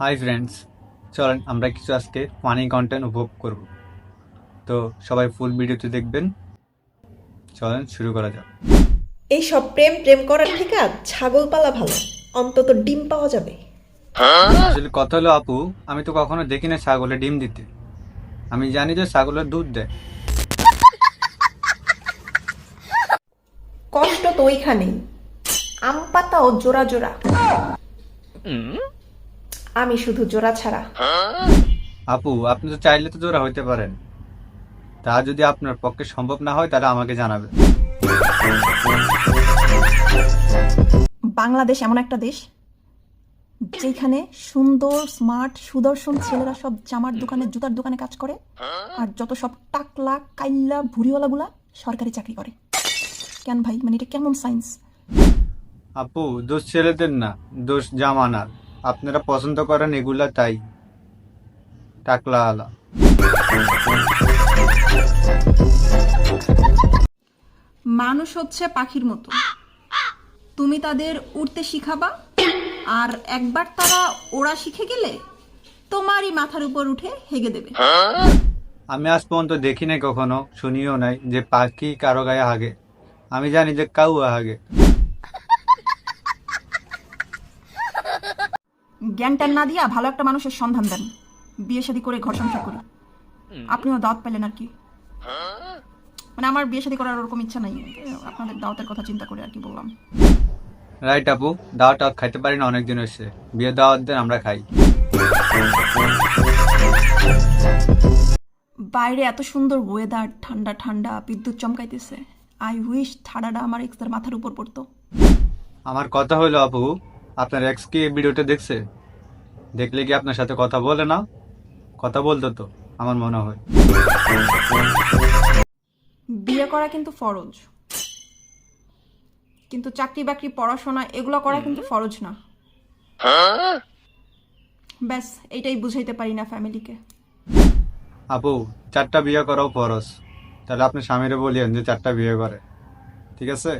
Hi friends চলেন আমরা কিছু আজকে ফানি কন্টেন্ট উপভোগ করব। তো সবাই ফুল ভিডিওতে দেখবেন। চলেন শুরু করা যাক। এই সব প্রেম প্রেম করার থেকে ছাগল পালা ভালো অন্তত ডিম পাওয়া যাবে। আসলে কথা হলো আপু আমি তো কখনো দেখি না ছাগলে ডিম দিতে। আমি জানি যে ছাগলের দুধ দেয়। কষ্ট তো ওইখানেই। আম পাতাও জোড়া জোড়া। আমি শুধু জোড়া ছাড়া। আপু আপনি তো চাইলে তো জোড়া হইতে পারেন। তা যদি আপনার পক্ষে সম্ভব না হয় তাহলে আমাকে জানাবেন। বাংলাদেশ এমন একটা দেশ যেখানে সুন্দর স্মার্ট সুদর্শন ছেলেরা সব জামার দোকানে জুতার দোকানে কাজ করে আর যত সব টাকলা কাইল্লা ভুড়িওয়ালাগুলা সরকারি চাকরি করে। কেন ভাই? মানে এটা কেমন সায়েন্স আপু দোষ ছেলেদের না দোষ জামানার। আপনারা পছন্দ করেন এগুলা তাই। টাকলা আলা মানুষ হচ্ছে পাখির মতো। তুমি তাদের উড়তে শিখাবা আর একবার তারা ওড়া শিখে গেলে তোমারই মাথার উপর উঠে হেগে দেবে। আমি আজ পর্যন্ত দেখি নাই কখনো শুনিও নাই যে পাখি কারও গায়ে হাগে। আমি জানি যে কাউ হাগে। জ্ঞান ট্যান না দিয়া ভালো একটা মানুষের সন্ধান দেন। বিয়ে শাদী করে ঘর সংসার করি। আপনিও দাওয়াত পেলেন আর কি। মানে আমার বিয়ে শাদী করার ওরকম ইচ্ছা নাই। আপনাদের দাওয়াতের কথা চিন্তা করে আর কি বললাম। রাইট আপু দাওয়াত টাওয়াত খাইতে পারি না অনেকদিন হয়েছে। বিয়ে দাওয়াত দেন আমরা খাই। বাইরে এত সুন্দর ওয়েদার ঠান্ডা ঠান্ডা বিদ্যুৎ চমকাইতেছে। আই উইশ ঠাডাটা আমার এক্সের মাথার উপর পড়তো। আমার কথা হলো আপু আপনার এক্স কি ভিডিওটা দেখছে? দেখলে কি আপনার সাথে কথা বলে না? কথা বলতো তো আমার মনে হয়। বিয়ে করা কিন্তু ফরজ। কিন্তু চাকরি বাকরি পড়াশোনা এগুলো করা কিন্তু ফরজ না। ব্যাস এইটাই বুঝাইতে পারি না ফ্যামিলিকে। আপু চারটা বিয়ে করাও ফরস তাহলে আপনি স্বামীরে বলিয়েন যে চারটা বিয়ে করে। ঠিক আছে?